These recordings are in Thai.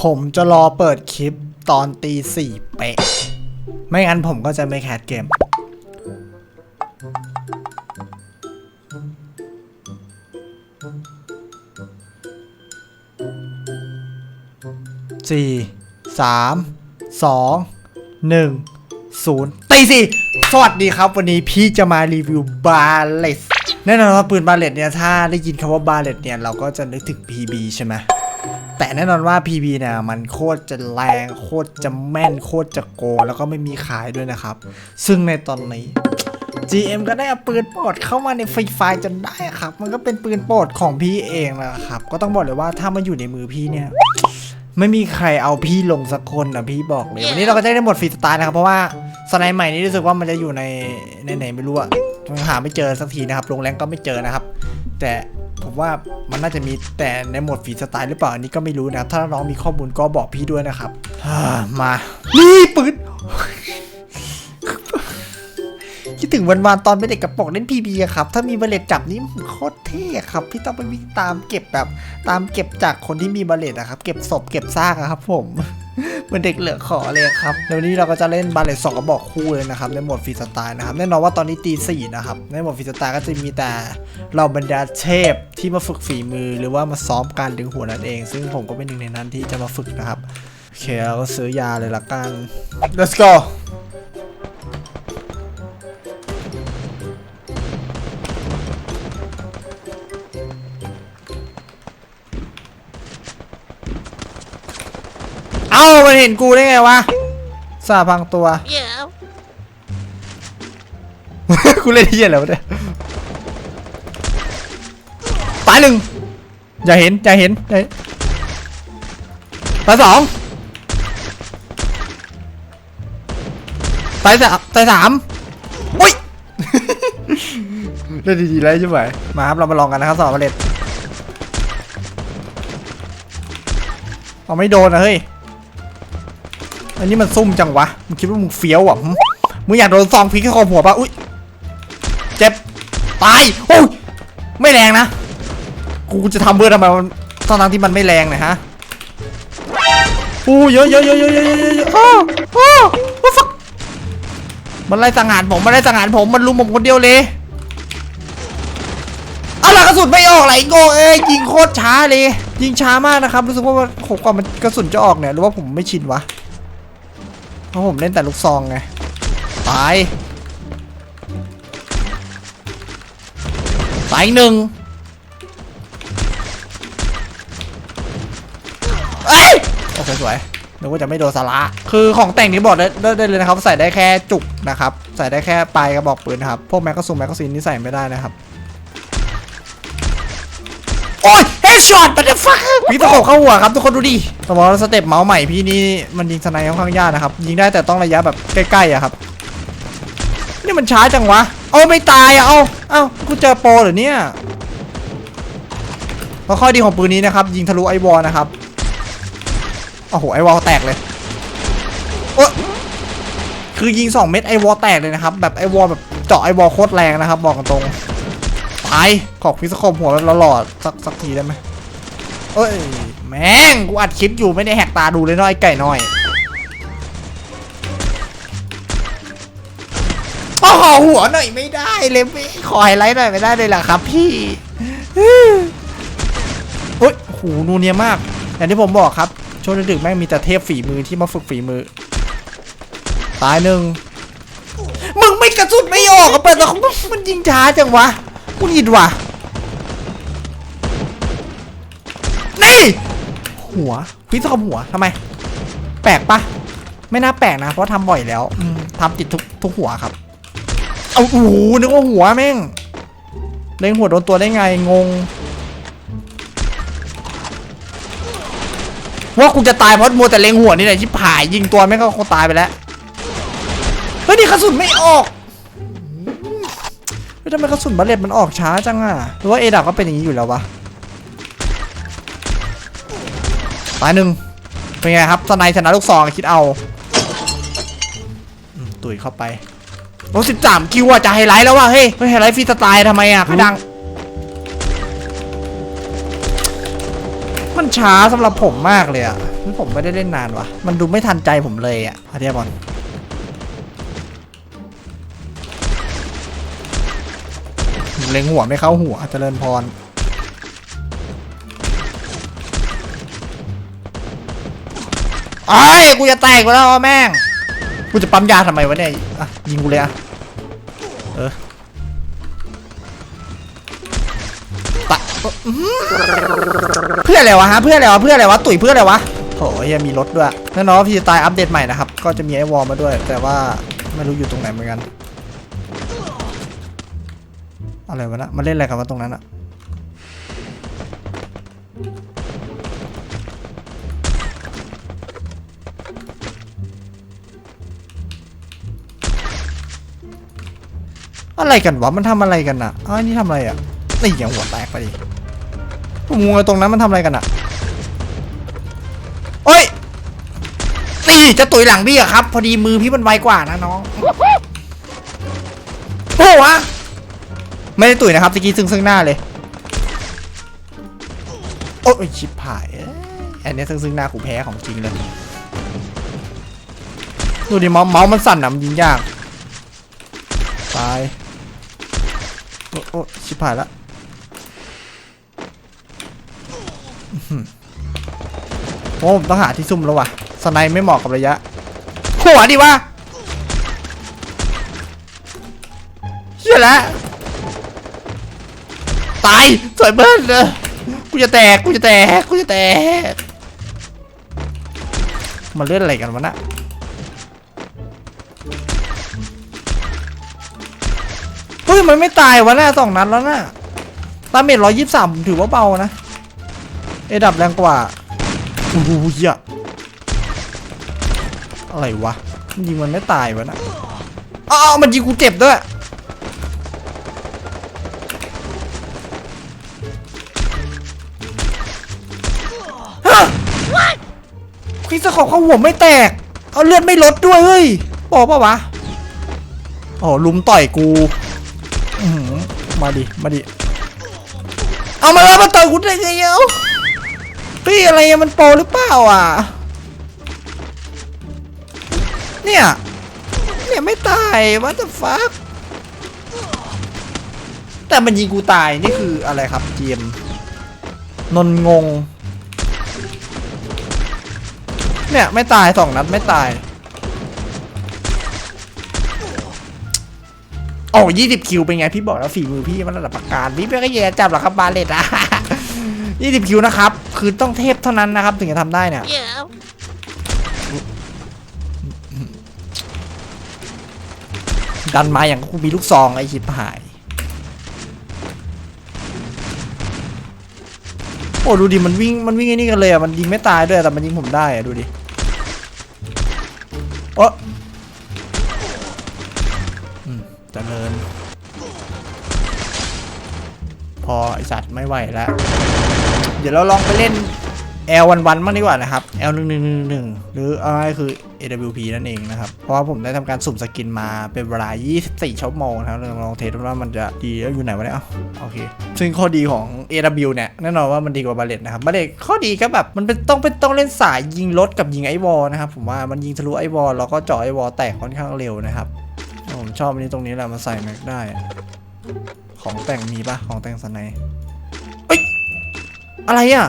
ผมจะรอเปิดคลิปตอนตีสี่เป๊ะ ไม่งั้นผมก็จะไม่แคสเกม สี่สามสองหนึ่งศูนย์ตีสี่สวัสดีครับ วันนี้พี่จะมารีวิวบาเลสแน่นอนว่าปืนบาเลสเนี่ย ถ้าได้ยินคำว่าบาเลสเนี่ย เราก็จะนึกถึง PB ใช่ไหม แต่แน่นอนว่า PB เนี่ยมันโคตรจะแรง โคตรจะแม่น โคตรจะโก แล้วก็ไม่มีขายด้วยนะครับ ซึ่งในตอนนี้ GM ก็ได้เอาปืนโปรดเข้ามาในฟรีไฟจนได้ครับ มันก็เป็นปืนโปรดของพี่เองนะครับ ก็ต้องบอกเลยว่าถ้ามันอยู่ในมือพี่เนี่ยไม่มีใครเอาพี่ลงสักคนนะพี่บอกเลย วันนี้เราก็ได้หมดฟรีสไตล์นะครับ เพราะว่าสไนด์ใหม่นี้รู้สึกว่ามันจะอยู่ในในไหนไม่รู้อะ หาไม่เจอสักทีนะครับลงแรงก็ไม่เจอนะครับ แต่ผมว่ามันน่าจะมีแต่ในโหมดฟรีสไตล์หรือเปล่าอันนี้ก็ไม่รู้นะครับ ถ้าน้องมีข้อมูลก็บอกพี่ด้วยนะครับมานี่ปืนคิดถึงวันวานๆตอนเป็นเด็กกระป๋องเล่นพีบีอะครับ ถ้ามีเบลเลตจับนี่โคตรเท่ครับ พี่ต้องไปวิ่งตามเก็บแบบ ตามเก็บจากคนที่มีเบลเลตอะครับ เก็บศพเก็บซากอะครับผม เหมือนเด็กเหลือขอเลยครับเดี๋ยวนนี้เราก็จะเล่นบาลเลตสองกระบอกคู่เลยนะครับในโหมดฟรีสไตล์นะครับแน่นอนว่าตอนนี้ตีสี่นะครับในโหมดฟรีสไตล์ก็จะมีแต่เราบรรดาเทพที่มาฝึกฝีมือ หรือว่ามาซ้อมการดึงหัวนั่นเอง ซึ่งผมก็เป็นหนึ่งในนั้นที่จะมาฝึกนะครับโอเคเราก็ซื้อยาเลยละกัน let's go มันเห็นกูได้ไงวะสาพังตัว Yeah. กูเล่นที่อะไรวะเนี่ยตายหนึ่งอย่าเห็นอย่าเห็นอย่าเห็นตายสองตายสามตายสามอุ้ย เล่นดีๆแล้วใช่ไหมมาครับเรามาลองกันนะครับสอบประเด็นเอาไม่โดนนะเฮ้ย อันนี้มันซุ่มจังวะ มึงคิดว่ามึงเฟี้ยวอะมึงอยากโดนซองพลิกเข้าคอหัวปะอุ้ย เจ็บ ตาย โอ้ย ไม่แรงนะ กูจะทำเบอร์ทำไมมันทั้งๆที่มันไม่แรงนะฮะอู้เยอะเยอะเยอะเยอะเยอะเยอะเยอะอ้าวอ้าวอ้าวฟักมันไล่สังหารผม มันไล่สังหารผม มันลุมผมคนเดียวเลยอะไรกระสุนไม่ออกไหลโง่เอ้ยยิงโคตรช้าเลย ยิงช้ามากนะครับ รู้สึกว่ามันโหกว่ามันกระสุนจะออกเนี่ย หรือว่าผมไม่ชินวะ เพราะผมเล่นแต่ลูกซองไงตายตายหนึ่งเอ้ยโอเคสวยนึกว่าจะไม่โดนสาระคือของแต่งนี้บอกได้ได้เลยนะครับ ใส่ได้แค่จุกนะครับ ใส่ได้แค่ปลายกระบอกปืนนะครับ พวกแมกกาซูมแมกกาซีนนี่ใส่ไม่ได้นะครับ โอ้ย ช็อตปัตฟักพี่ตะขบเข้าหัวครับทุกคนดูดิแต่ว่าสเต็ปเมาส์ใหม่พี่นี่มันยิงสไนค่อนข้างยากนะครับ ยิงได้แต่ต้องระยะแบบใกล้ๆอะครับ นี่มันช้าจังวะ เอาไม่ตายอะเอาเอากูเจอโปรเหรอเนี่ยแล้วข้อดีของปืนนี้นะครับ ยิงทะลุไอวอลนะครับ โอ้โหไอวอลแตกเลยโอะคือยิง 2 เม็ดไอวอลแตกเลยนะครับ แบบไอวอลแบบเจาะไอวอลโคตรแรงนะครับ บอกตรงตายขอบพิสคมหัวแบบหลอๆสักสักทีได้ไหม เอ้ย แม่ง กูอัดคลิปอยู่ไม่ได้แหกตาดูเลยน้อยไก่น้อย โอ้โหหัวหน่อยไม่ได้เลยพี่ขอไฮไลท์หน่อยไม่ได้เลยเหรอครับพี่เฮ้ยโหนูเนียมาก อย่างที่ผมบอกครับ ช่วงดึกๆแม่งมีแต่เทพฝีมือที่มาฝึกฝีมือ ตายหนึ่งมึงไม่กระสุนไม่ออกอะเปิดแต่ของมันยิงช้าจังวะกูหงิดว่ะ หัวพี่ทอมหัวทำไม แปลกปะไม่น่าแปลกนะ เพราะทำบ่อยแล้วอืมทำติดทุกทุกหัวครับ เอาโอ้โหนึกว่าหัวแม่งเล็งหัวโดนตัวได้ไงงง ว่ากูจะตายเพราะมัวแต่เล็งหัวนี่แหละชิบหายยิงตัวแม่งก็คงตายไปแล้วเฮ้ยนี่กระสุนไม่ออกเฮ้ยทำไมกระสุนบัลเลตมันออกช้าจังอะหรือว่าเอดับก็เป็นอย่างนี้อยู่แล้ววะ ตายหนึ่งเป็นไงครับสไนชนะลูกซองคิดเอาตุ๋ยเข้าไปโอ้สิบสามคิวอะจะไฮไลท์แล้วว่ะเฮ้ยไม่ไฮไลท์ฟรีสไตล์ทำไมอะใครดัง มันช้าสำหรับผมมากเลยอะผมไม่ได้เล่นนานวะมันดูไม่ทันใจผมเลยอะอาเดียบอลเล็งหัวไม่เข้าหัวเจริญพร ไอ้ยกูจะแตกไปแล้วแม่ง กูจะปั๊มยาทำไมวะเนี่ยอะยิงกูเลยอะ เออตะเพื่ออะไรวะฮะ เพื่ออะไรวะ เพื่ออะไรวะ ตุ๋ยเพื่ออะไรวะโอ้ยยังมีรถด้วยแน่นอนว่าพี่จะตายอัปเดตใหม่นะครับ ก็จะมีไอ้วอลมาด้วย แต่ว่าไม่รู้อยู่ตรงไหนเหมือนกัน อะไรวะนะ มันเล่นอะไรกันวะตรงนั้นอะ อะไรกันวะ มันทำอะไรกันอะอ้าวนี่ทำอะไรอะนี่อย่างหัวแตกไปดิผมงงเลยตรงนั้นมันทำอะไรกันอะโอ้ยนี่จะตุยหลังพี่อะครับ พอดีมือพี่มันไวกว่านะน้องโอ้วะไม่ได้ตุยนะครับตะกี้ซึ่งซึ่งหน้าเลย โอ้ยชิบหายอันนี้ซึ่งซึ่งหน้ากูแพ้ของจริงเลย ดูดิเมาส์เมาส์มันสั่นอะมันยิงยาก ตาย โอ้โอ้ชิบหายละโอ้ผมต้องหาที่ซุ่มแล้ววะสไนไม่เหมาะกับระยะ หัวดิวะเชี่ยแล้วตายสวยเบิ้ลเลยกูจะแตก กูจะแตก กูจะแตก มันเล่นอะไรกันวะน่ะ้ยมันไม่ตายวะน่ะสองนัดแล้วน่ะตาเมจร้อยยี่สิบสามถือว่าเบานะ เอดับแรงกว่าโอ้โหเหี้ยอะไรวะมันยิงมันไม่ตายวะน่ะอ้าวมันยิงกูเจ็บด้วยฮะพี่สะขอบเข้าหัวไม่แตก เอาเลือดไม่ลดด้วยเฮ้ยบอกปะวะ อ๋อลุมต่อยกู มาดิ มาดิ เอามาแล้วมาต่อยกูได้ไงเอ้าเฮ้ยอะไรมันโปรหรือเปล่าอะ เนี่ย เนี่ยไม่ตาย what the fuck แต่มันยิงกูตายนี่คืออะไรครับเกมนนงง เนี่ยไม่ตายสองนัดไม่ตาย โอ้ยี่สิบคิวเป็นไงพี่บอกแล้วฝีมือพี่มันระดับประการพี่ไม่ก็แย่จับหรอกครับบาเลตอะยี่สิบคิวนะครับ คือต้องเทพเท่านั้นนะครับ ถึงจะทำได้เนี่ย Yeah. ดันมาอย่างกูมีลูกซองไอชิบหาย โอ้ดูดิมันวิ่งมันวิ่งไอ้นี่กันเลยอะมันยิงไม่ตายด้วยแต่มันยิงผมได้อะดูดิโอ้อื เจริญพอไอสัตว์ไม่ไหวแล้ว เดี๋ยวเราลองไปเล่น L วันวันบ้างดีกว่านะครับ L 1 1 1 1หรือเอาง่ายๆคือ AWP นั่นเองนะครับ เพราะว่าผมได้ทำการสุ่มสกินมาเป็นเวลา 24 ชั่วโมงนะครับลองเทสว่ามันจะดีแล้วอยู่ไหนวะเนี่ยเอาโอเค ซึ่งข้อดีของ AW เนี่ย แน่นอนว่ามันดีกว่าบาเลตนะครับบาเลตข้อดีก็แบบ มันเป็นต้องเป็นต้องเล่นสายยิงรถกับยิงไอวอลนะครับ ผมว่ามันยิงทะลุไอวอลแล้วก็เจาะไอวอลแตกค่อนข้างเร็วนะครับ ผมชอบอันนี้ตรงนี้แหละมาใส่แม็กได้ ของแต่งมีปะของแต่งสไนเอ้ยอะไรอะ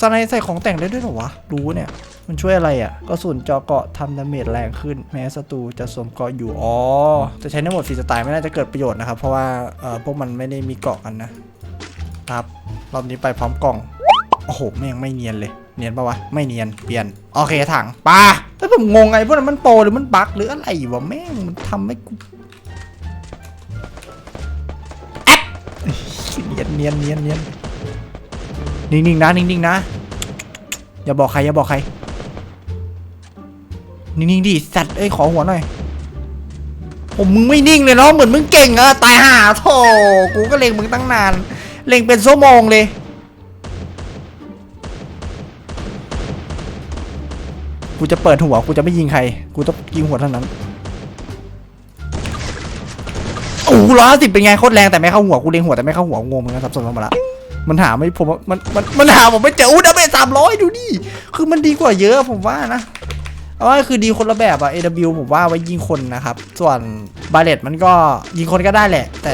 สไนใส่ของแต่งได้ด้วยหรอวะ รู้เนี่ย มันช่วยอะไรอะ่ะ ก็ส่วนจอเกาะทำดาเมจแรงขึ้น แม้ศัตรูจะสวมเกาะอยู่ อ๋อ จะใช้ในหมดฟีสไตล์ไม่น่าจะเกิดประโยชน์นะครับ เพราะว่าเอ่อพวกมันไม่ได้มีเกาะกันนะครับ รอบนี้ไปพร้อมกล่อง โอ้โหแม่งไม่เนียนเลย เนียนปะวะ ไม่เนียน เปลี่ยน โอเคถังปา แต่ผมงงไงพวกนั้นมันโปรหรือมันบั๊กหรืออะไรวะแม่งมันทำให้กูแอ๊ะเนียนเนียนเนียนเนียนนิ่งๆนะนิ่งๆนะ อย่าบอกใครอย่าบอกใคร นิ่งๆดิสัตว์เอ้ยขอหัวหน่อยผมมึงไม่นิ่งเลยเนาะเหมือนมึงเก่งอะตายห่าโธ่กูก็เล็งมึงตั้งนาน เล็งเป็นชั่วโมงเลย กูจะเปิดหัวกูจะไม่ยิงใคร กูต้องยิงหัวเท่านั้นโอ้โหร้อยสิบเป็นไงโคตรแรงแต่ไม่เข้าหัวกูเล็งหัวแต่ไม่เข้าหัวงงเหมือนกันสับสนมดละมันหาไม่ผมมันมันมันหาผมไม่เจออู้ดาเมจสามร้อยดูดิคือมันดีกว่าเยอะผมว่านะเอาว่าคือดีคนละแบบอะ AW ผมว่าไว้ยิงคนนะครับ ส่วนบาเลตมันก็ยิงคนก็ได้แหละ แต่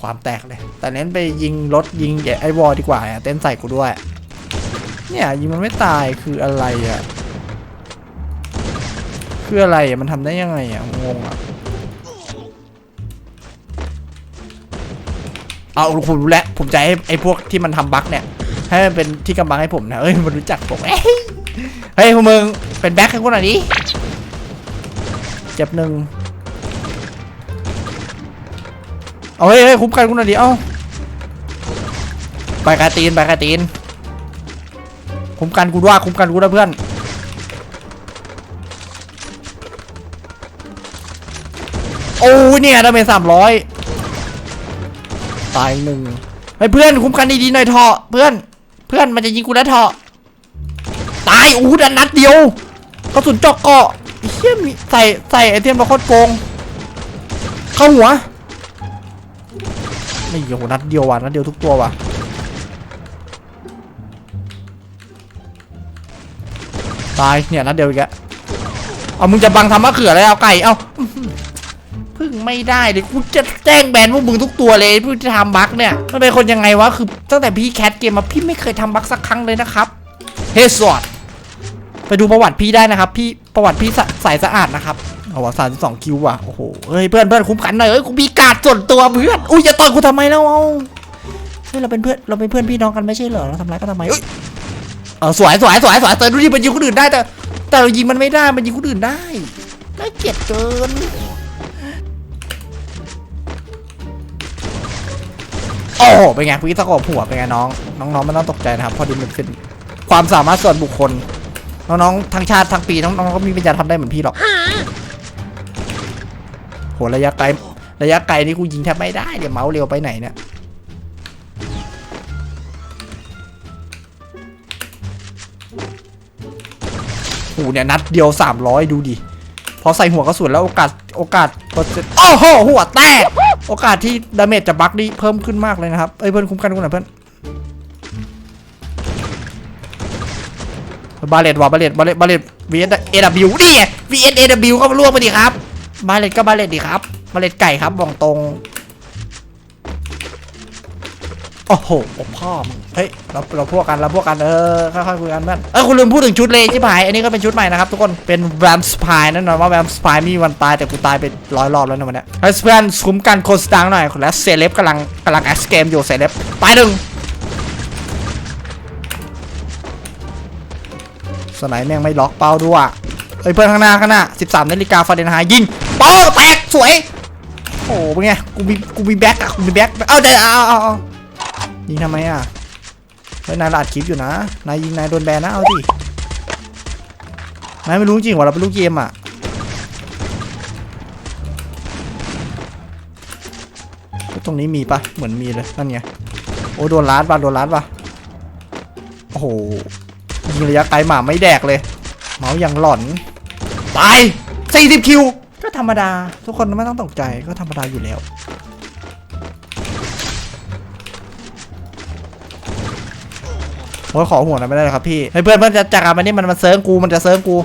ความแตกเลย แต่เน้นไปยิงรถยิงไอ้วอลดีกว่าเต้นใส่กูด้วย เนี่ยยิงมันไม่ตายคืออะไรอะคืออะไรอะมันทำได้ยังไงอะงงอะเอาผมรู้แล้วผมจะให้ไอ้พวกที่มันทำบั๊กเนี่ย ให้มันเป็นที่กำบังให้ผมนะเอ้ยมันรู้จักผมเอ้ยเฮ้ยพวกมึงเป็นแบ็คให้กูหน่อยดิเจ็บหนึ่งเอาเฮ้ยเฮ้ยคุ้มกันกูหน่อยดิเอ้าไปกาตีนไปกาตีน คุ้มกันกูด้วยคุ้มกันกูด้วยเพื่อน โอ้ยเนี่ยดาเมจสามร้อยตายหนึ่งไอ้เพื่อนคุ้มกันดีๆหน่อยเถอะเพื่อน เพื่อนมันจะยิงกูแล้วเถอะตายอู้ดันนัดเดียวกระสุนเจาะเกาะเฮี้ยมีใส่ใส่ไอเทมมาโคตรโกง เข้าหัวไม่โหนัดเดียวว่ะนัดเดียวทุกตัวว่ะ ตายเนี่ยนัดเดียวอีกแล้วเอามึงจะบังทำมะเขืออะไรเอาไก่เอาพึ่งไม่ได้เลยกูจะแจ้งแบนพวกมึงทุกตัวเลยพวกที่ทำบั๊กเนี่ยมันเป็นคนยังไงวะคือตั้งแต่พี่แคทเกมมาพี่ไม่เคยทำบั๊กสักครั้งเลยนะครับเฮสวอดไปดูประวัติพี่ได้นะครับ พี่ประวัติพี่สะใสสะอาดนะครับประวัติศาสตร์สองคิวว่ะโอ้โหเฮ้ยเพื่อนเพื่อนคุ้มกันหน่อยเอ้ยกูมีการดส่วนตัวเพื่อนอุ้ยอย่าต่อยกูทำไมแล้วเอาเฮ้ยเราเป็นเพื่อนเราเป็นเพื่อนพี่น้องกันไม่ใช่เหรอเราทำร้ายกันทำไมเอ้ย เออสวยสวยสวยสวยแต่ดูดิมันยิงคนอื่นได้แต่ แต่เรายิงมันไม่ได้มันยิงคนอื่นได้น่าเกลียดเกินโอ้โหเป็นไงพี่ตะกบหัวเป็นไงน้องน้องๆไม่ต้องตกใจนะครับ พอดีมันเป็นความสามารถส่วนบุคคล น้องๆทั้งชาติทั้งปีน้องๆก็มีปัญญาทำได้เหมือนพี่หรอกโหระยะไกลระยะไกลนี่กูยิงแทบไม่ได้เดี๋ยวเมาส์เร็วไปไหนเนี่ย เนี่ยนัดเดียว 300 ดูดิ พอใส่หัวกระสุนแล้วโอกาสโอกาสเปอร์เซ็นต์โอ้โหหัวแตก โอกาสที่ดาเมจจะบักนี่เพิ่มขึ้นมากเลยนะครับ เอ้ยเพื่อนคุ้มกันกูหน่อยเพื่อนบาเลตว่ะบาเลตบาเลตบาเลต vs AW นี่ไง vs AW ก็มาล่วงไปดิครับ บาเลตก็บาเลตดิครับ บาเลตไก่ครับบอกตรง โอ้โหพ่อมึงเฮ้ยเราเราพวกกันเราพวกกันเออค่อยๆคุยกันเพื่อนเออคุณลืมพูดถึงชุดเลยชิบหายอันนี้ก็เป็นชุดใหม่นะครับทุกคนเป็นแวมสปายแน่นอนว่าแวมสปายมีวันตายแต่กูตายไปร้อยรอบแล้วนะวันนี้ยเฮ้เพื่อนคุ้มกันโคสตังหน่อยและเซเลบกำลังกำลังแอสเกมอยู่เซเลบตายหนึ่งสไนแม่งไม่ล็อกเป้าด้วยเฮ้ยเพื่อนข้างหน้าข้างหน้า 13นาฬิกาฟาเรนไฮต์ยิงเป้าแตกสวยโอ้โหเป็นไงกูมีกูมีแบ็กอะกูมีแบ็กเอาเดี๋ยวเอาเอา ยิงทำไมอะเฮ้ยนายอัดคลิปอยู่นะนายยิงนายโดนแบนนะเอาดินายไม่รู้จริงว่าเราเป็นลูกเกมอะตรงนี้มีปะเหมือนมีเลยนั่นไงโอ้โดนล้านปะโดนล้านปะโอ้โหยิงระยะไกลหมาไม่แดกเลย เมาส์ยังหล่อนตาย40คิวก็ธรรมดา ทุกคนไม่ต้องตกใจก็ธรรมดาอยู่แล้ว โอ้ยขอหัวหน่อยไม่ได้เลยครับพี่ให้เพื่อนเพื่อนจะจากรมันนี่มันมาเซิร์งกูมันจะเซิร์งกู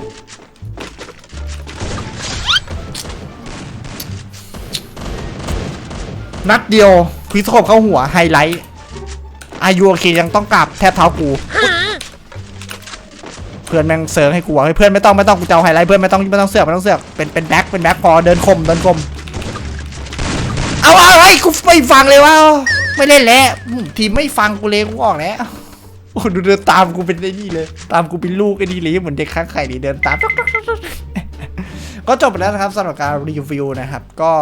นัดเดียวพิสโคบเข้าหัวไฮไลท์อายุโอเคยังต้องกราบแทบเท้ากู เพื่อนแม่งเซิร์งให้กูอะเฮ้เพื่อนไม่ต้องไม่ต้องกูจะเอาไฮไลท์เพื่อนไม่ต้องไม่ต้องเสือกไม่ต้องเสือกเป็นเป็นแบ็คเป็นแบ็คพอเดินคมเดินคมเอาเอาไอ้กูไม่ฟังเลยว่าไม่เล่นแล้วทีมไม่ฟังกูเลยกูออกแล้ว โอ้ดูเดินตามกูเป็นไอ้นี่เลย ตามกูเป็นลูกไอ้นี่เลยเหมือนเด็กข้างไข่นี่เดินตาม ก็จบไปแล้วนะครับสำหรับการรีวิวนะครับ ก็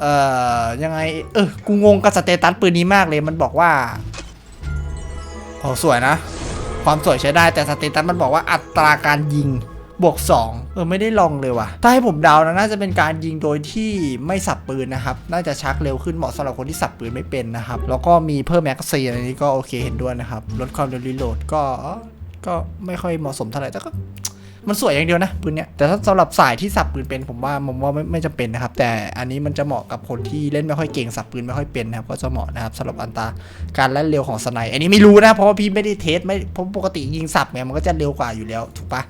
เอ่อยังไง เออกูงงกับสเตตัสปืนนี้มากเลยมันบอกว่าโอ้สวยนะ ความสวยใช้ได้แต่สเตตัสมันบอกว่าอัตราการยิง บวก2เออไม่ได้ลองเลยว่ะ ถ้าให้ผมเดานะน่าจะเป็นการยิงโดยที่ไม่สับปืนนะครับ น่าจะชักเร็วขึ้นเหมาะสำหรับคนที่สับปืนไม่เป็นนะครับ แล้วก็มีเพิ่มแม็กซีนอันนี้ก็โอเคเห็นด้วยนะครับ ลดความเร็วรีโหลดก็ก็ไม่ค่อยเหมาะสมเท่าไหร่แต่ก็มันสวยอย่างเดียวนะปืนเนี้ยแต่ถ้าสำหรับสายที่สับปืนเป็นผมว่าผมว่าไม่ไม่จำเป็นนะครับ แต่อันนี้มันจะเหมาะกับคนที่เล่นไม่ค่อยเก่งสับปืนไม่ค่อยเป็นนะครับ ก็จะเหมาะนะครับสำหรับอันตาการเล่นเร็วของสไนอันนี้ไม่รู้นะเพราะว่าพี่ไม่ได้เทสไม่เพราะปกติยิงสับเนี่ยมันก็จะเร็วกว่าอยู่แล้วถูกปะ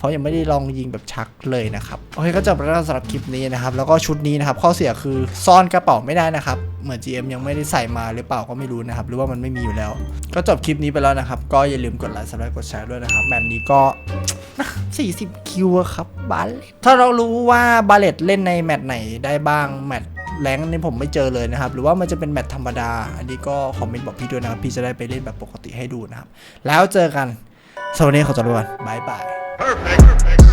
เพราะยังไม่ได้ลองยิงแบบชักเลยนะครับโอเคก็จบแล้วสำหรับคลิปนี้นะครับแล้วก็ชุดนี้นะครับข้อเสียคือซ่อนกระเป๋าไม่ได้นะครับเหมือน GM ยังไม่ได้ใส่มาหรือเปล่าก็ไม่รู้นะครับหรือว่ามันไม่มีอยู่แล้ว ก็จบคลิปนี้ไปแล้วนะครับ ก็อย่าลืมกดไลค์ซับสไครต์กดแชร์ด้วยนะครับแมตช์นี้ก็ 40 คิวครับบาเลตถ้าเรารู้ว่าบาเลตเล่นในแมตช์ไหนได้บ้างแมตช์แรงนี่ผมไม่เจอเลยนะครับ หรือว่ามันจะเป็นแมตช์ธรรมดา อันนี้ก็คอมเมนต์บอกพี่ด้วยนะครับ พี่จะได้ไปเล่นแบบปกติให้ดูนะครับ แล้วเจอกันสวัสดีขอจบไปก่อนบายบาย Perfect. Perfect.